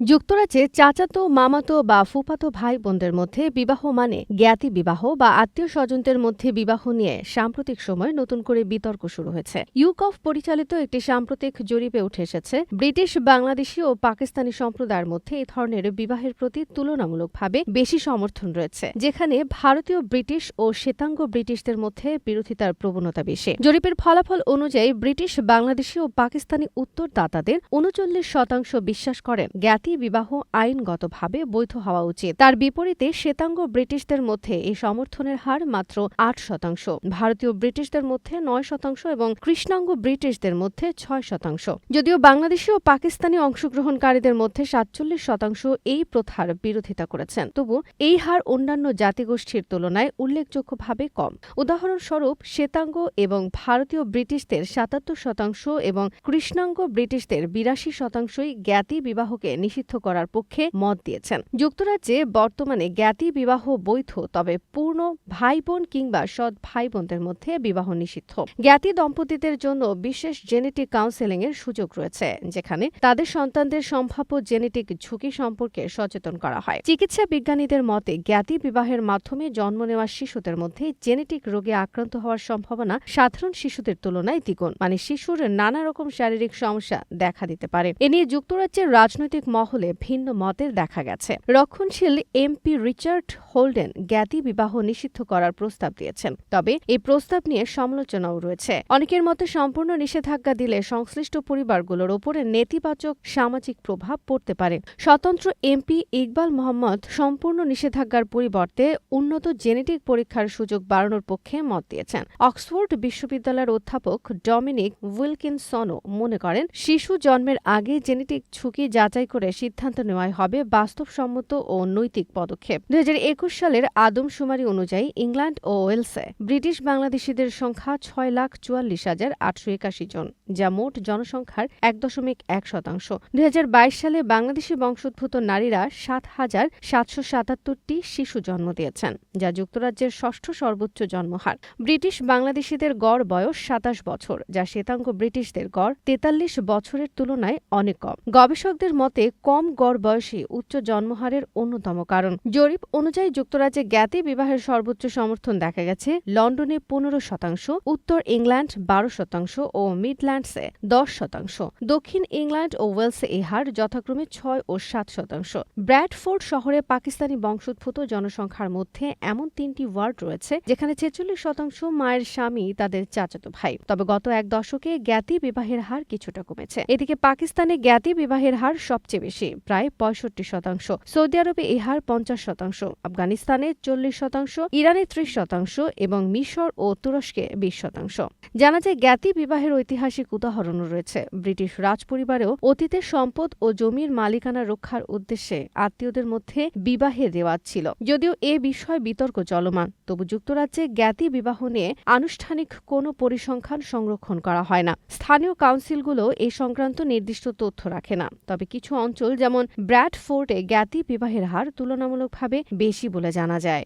যুক্তরাজ্যে চাচাতো, মামাতো বা ফুফাতো ভাই বোনদের মধ্যে বিবাহ মানে জ্ঞাতি বিবাহ বা আত্মীয় স্বজনদের মধ্যে বিবাহ নিয়ে সাম্প্রতিক সময় নতুন করে বিতর্ক শুরু হয়েছে। ইউকফ পরিচালিত একটি সাম্প্রতিক জরিপে উঠে এসেছে, ব্রিটিশ, বাংলাদেশি ও পাকিস্তানি সম্প্রদায়ের মধ্যে এই ধরনের বিবাহের প্রতি তুলনামূলকভাবে বেশি সমর্থন রয়েছে, যেখানে ভারতীয় ব্রিটিশ ও শ্বেতাঙ্গ ব্রিটিশদের মধ্যে বিরোধিতার প্রবণতা বেশি। জরিপের ফলাফল অনুযায়ী ব্রিটিশ, বাংলাদেশি ও পাকিস্তানি উত্তরদাতাদের উনচল্লিশ শতাংশ বিশ্বাস করেন জ্ঞাতি বিবাহ আইনগতভাবে বৈধ হওয়া উচিত। তার বিপরীতে শ্বেতাঙ্গ ব্রিটিশদের মধ্যে এই সমর্থনের হার মাত্র আট শতাংশ। ভারতীয় ব্রিটিশদের মধ্যে নয় শতাংশ এবং কৃষ্ণাঙ্গ ব্রিটিশদের মধ্যে ছয় শতাংশ। যদিও বাংলাদেশি ও পাকিস্তানি অংশগ্রহণকারীদের মধ্যে সাতচল্লিশ শতাংশ এই প্রথার বিরোধিতা করেছেন। তবু এই হার অন্যান্য জাতিগোষ্ঠীর তুলনায় উল্লেখযোগ্যভাবে কম। উদাহরণস্বরূপ, শ্বেতাঙ্গ এবং ভারতীয় ব্রিটিশদের সাতাত্তর শতাংশ এবং কৃষ্ণাঙ্গ ব্রিটিশদের বিরাশি শতাংশই জ্ঞাতি বিবাহকে নিষিদ্ধ করার পক্ষে মত দিয়েছেন। যুক্তরাজ্যে বর্তমানে জ্ঞাতি বিবাহ বৈধ, তবে পূর্ণ ভাই বোন কিংবা সৎ ভাই বোনদের মধ্যে বিবাহ নিষিদ্ধ। জ্ঞাতি দম্পতিদের জন্য বিশেষ জেনেটিক কাউন্সেলিং এর সুযোগ রয়েছে, যেখানে তাদের সন্তানদের সম্ভাব্য জেনেটিক ঝুঁকি সম্পর্কে সচেতন করা হয়। চিকিৎসা বিজ্ঞানীদের মতে, জ্ঞাতি বিবাহের মাধ্যমে জন্ম নেওয়া শিশুদের মধ্যে জেনেটিক রোগে আক্রান্ত হওয়ার সম্ভাবনা সাধারণ শিশুদের তুলনায় দ্বিগুণ। মানে শিশুর নানা রকম শারীরিক সমস্যা দেখা দিতে পারে। এ নিয়ে যুক্তরাজ্যের রাজনৈতিক মহলে ভিন্ন মতের দেখা গেছে। রক্ষণশীল এমপি রিচার্ড হোল্ডেন জ্ঞাতি বিবাহ নিষিদ্ধ করার প্রস্তাব দিয়েছেন। তবে এই প্রস্তাব নিয়ে সমালোচনাও রয়েছে। অনেকের মতে সম্পূর্ণ নিষেধাজ্ঞা দিলে সংশ্লিষ্ট পরিবারগুলোর ওপরে নেতিবাচক সামাজিক প্রভাব পড়তে পারে। স্বতন্ত্র এমপি ইকবাল মোহাম্মদ সম্পূর্ণ নিষেধাজ্ঞার পরিবর্তে উন্নত জেনেটিক পরীক্ষার সুযোগ বাড়ানোর পক্ষে মত দিয়েছেন। অক্সফোর্ড বিশ্ববিদ্যালয়ের অধ্যাপক ডমিনিক উইলকিনসনও মনে করেন, শিশু জন্মের আগে জেনেটিক ঝুঁকি যাচাই করে সিদ্ধান্ত নেওয়াই হবে বাস্তবসম্মত ও নৈতিক পদক্ষেপ। দুই সালের আদমশুমারি অনুযায়ী ইংল্যান্ড ও ওয়েলসে ব্রিটিশ বাংলাদেশিদের সংখ্যা ছয় লাখ চুয়াল্লিশ হাজার আটশো একাশি জন, যা মোট জনসংখ্যার এক দশমিক এক শতাংশ। দুই সালে বাংলাদেশি বংশোদ্ভূত নারীরা সাত হাজার সাতশো সাতাত্তরটি শিশু জন্ম দিয়েছেন, যা যুক্তরাজ্যের ষষ্ঠ সর্বোচ্চ জন্মহার। ব্রিটিশ বাংলাদেশিদের গড় বয়স সাতাশ বছর, যা শ্বেতাঙ্গ ব্রিটিশদের গড় তেতাল্লিশ বছরের তুলনায় অনেক কম। গবেষকদের মতে কম গড় বয়সী উচ্চ জন্মহারের অন্যতম কারণ। জরিপ অনুযায়ী যুক্তরাজ্যে জ্ঞাতি বিবাহের সর্বোচ্চ সমর্থন দেখা গেছে লন্ডনে পনেরো শতাংশ, উত্তর ইংল্যান্ড বারো শতাংশ ও মিডল্যান্ডসে দশ শতাংশ। দক্ষিণ ইংল্যান্ড ও ওয়েলসে এ হার যথাক্রমে ছয় ও সাত শতাংশ। ব্র্যাডফোর্ড শহরে পাকিস্তানি বংশোদ্ভূত জনসংখ্যার মধ্যে এমন তিনটি ওয়ার্ড রয়েছে, যেখানে ছেচল্লিশ শতাংশ মায়ের স্বামী তাদের চাচাতো ভাই। তবে গত এক দশকে জ্ঞাতি বিবাহের হার কিছুটা কমেছে। এদিকে পাকিস্তানে জ্ঞাতি বিবাহের হার সবচেয়ে বেশি। প্রায় পঁয়ষট্টি শতাংশ। সৌদি আরবে এই হার পঞ্চাশ শতাংশ, আফগানিস্তানে চল্লিশ শতাংশ, ইরানে ত্রিশ শতাংশ এবং মিশর ও তুরস্কে বিশ শতাংশ। জানা যায়, জ্ঞাতি বিবাহের ঐতিহাসিক উদাহরণও রয়েছে। ব্রিটিশ রাজপরিবারেও অতীতে সম্পদ ও জমির মালিকানা রক্ষার উদ্দেশ্যে আত্মীয়দের মধ্যে বিবাহের রেওয়াজ ছিল। যদিও এ বিষয়ে বিতর্ক চলমান, তবু যুক্তরাজ্যে জ্ঞাতি বিবাহ নিয়ে আনুষ্ঠানিক কোনো পরিসংখ্যান সংরক্ষণ করা হয় না। স্থানীয় কাউন্সিলগুলো এ সংক্রান্ত নির্দিষ্ট তথ্য রাখে না। তবে কিছু অঞ্চল যেমন ব্র্যাডফোর্টে জ্ঞাতি বিবাহের হার তুলনামূলকভাবে বেশি বলে জানা যায়।